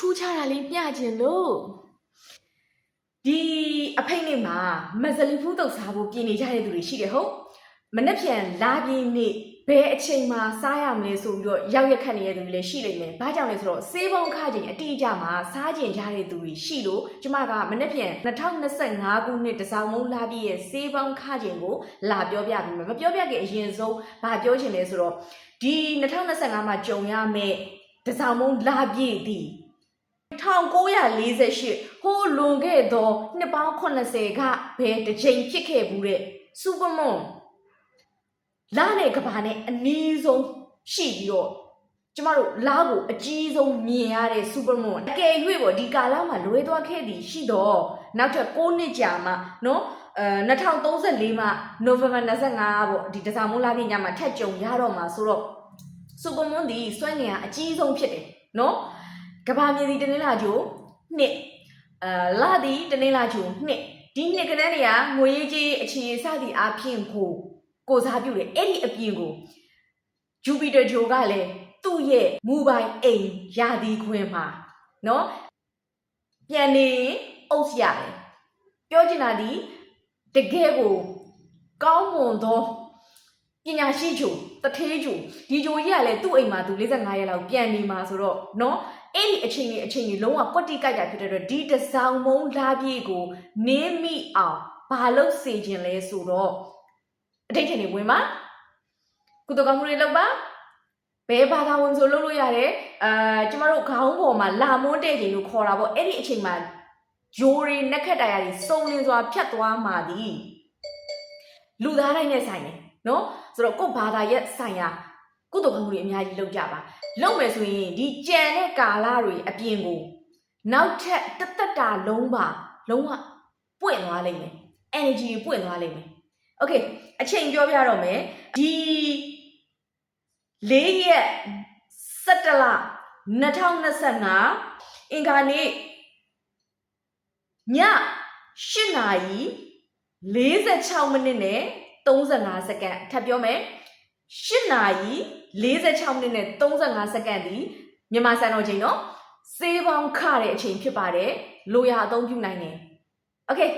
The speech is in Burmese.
ထူးခြားတာလေးမျှခြင်းလို့ဒီအဖိတ်နေ့မှာမဇလီဖူးတုပ်စားဖို့ပြင်နေကြတဲ့သူတွေရှိတယ်ဟုတ်မနေ့ပြန်လာပြင်းနေ့ဘယ်အချိန်မှာစားရမလဲဆိုပြီးတော့ရောက်ရက်ခတ်နေတဲ့သူတွေလည်းရှိလိမ့်မယ်။ဘာကြောင့်လဲဆိုတော့စေးပုံခခြင်းအတိအကျမှာစားကျင်ကြတဲ့သူတွေရှိလို့ကျမကမနေ့ပြန်2025ခုနှစ်တစောင်းမုံလာပြည့်ရဲ့စေးပုံခခြင်းကိုလာပြောပြပြီးမယ်။မပြောပြခင်အရင်ဆုံးဘာပြောချင်လဲဆိုတော့ဒီ2025မှာကြုံရမယ့်တစောင်းမုံလာပြည့်သည် 1948ဟိုးလွန်ခဲ့သောနှစ်ပေါင်း80ကဘယ်တစ်ချိန်ဖြစ်ခဲ့ဘူးတဲ့စူပါမွန်လာနဲ့ကဘာနဲ့အနီးဆုံးရှိပြီးတော့ကျမတို့လာကိုအကြီးဆုံးမြင်ရတဲ့စူပါမွန်အကယ်၍ပေါ့ဒီကာလမှာလွဲသွားခဲ့သည်ရှိတော့နောက်ထပ်6နှစ်ကြာမှနော်အဲ2034မှာနိုဝင်ဘာ25ပေါ့ဒီတစားမုန်းလာပြည့်ညမှာထက်ကြုံရတော့မှာဆိုတော့စူပါမွန်ဒီစွမ်းနေရအကြီးဆုံးဖြစ်တယ်နော် ကဘာမြေဒီတနင်္လာကျိုးနှစ်အဲလာဒီတနင်္လာကျိုးနှစ်ဒီနှစ်ကလေးတွေကငွေရေးကြီးအခြေစသည့်အဖြစ်ကိုကိုစားပြုတယ်အဲ့ဒီအပြင်ကိုဂျူပီတာဂျိုကလည်းသူ့ရဲ့မူပိုင်အိမ်ယာဒီခွင်မှာနော်ပြန်နေရင်အုပ်ရတယ်ပြောချင်တာဒီတကယ်ကိုကောင်းမွန်သောပညာရှိဂျိုတထေးဂျိုဒီဂျိုကြီးကလည်းသူ့အိမ်မှာသူ45ရက်လောက်ပြန်နေမှာဆိုတော့နော် အဲ့ဒီအချိန်ကြီးအချိန်ကြီးလုံးဝကွက်တိကြိုက်တာဖြစ်တဲ့အတွက်ဒီတစ်စောင်းမုံလာပြေကိုနင်းမိအောင်ဘာလို့စေခြင်းလဲဆိုတော့အတိတ်ထင်နေဝင်ပါကုသကမှုတွေလောက်ပါဘယ်ဘာသာဝင်ဆိုလုပ်လို့ရတယ်အာကျမတို့ခေါင်းပေါ်မှာလာမွန်းတဲ့ချိန်လို့ခေါ်တာပေါ့အဲ့ဒီအချိန်မှာဂျိုးရီနက်ခတ်တရားတွေစုံလင်စွာဖြတ်သွားမှသည်လူသားတိုင်းနဲ့ဆိုင်တယ်နော်ဆိုတော့ကိုယ့်ဘာသာရဲ့ဆိုင်ရာ ကုသကမှုတွေအများကြီးလုပ်ကြပါလုပ်မယ်ဆိုရင်ဒီကြံတဲ့ကာလတွေအပြင်ကိုနောက်ထပ်တသက်တာလုံးပါလုံးဝပွင့်သွားလိမ့်မယ် energy ပွင့်သွားလိမ့်မယ် okay အချိန်ပြောပြတော့မယ်ဒီ၄ရက်17လ2025အင်္ဂါနေ့ည8နာရီ46မိနစ်နဲ့35စက္ကန့်ထပ်ပြောမယ် 8နာရီ46မိနစ်နဲ့35စက္ကန့်ဒီမြန်မာစံတော်ချိန်နော်စေးပေါင်းခတဲ့အချိန်ဖြစ်ပါတယ်လိုရာအသုံးပြုနိုင်တယ် Okay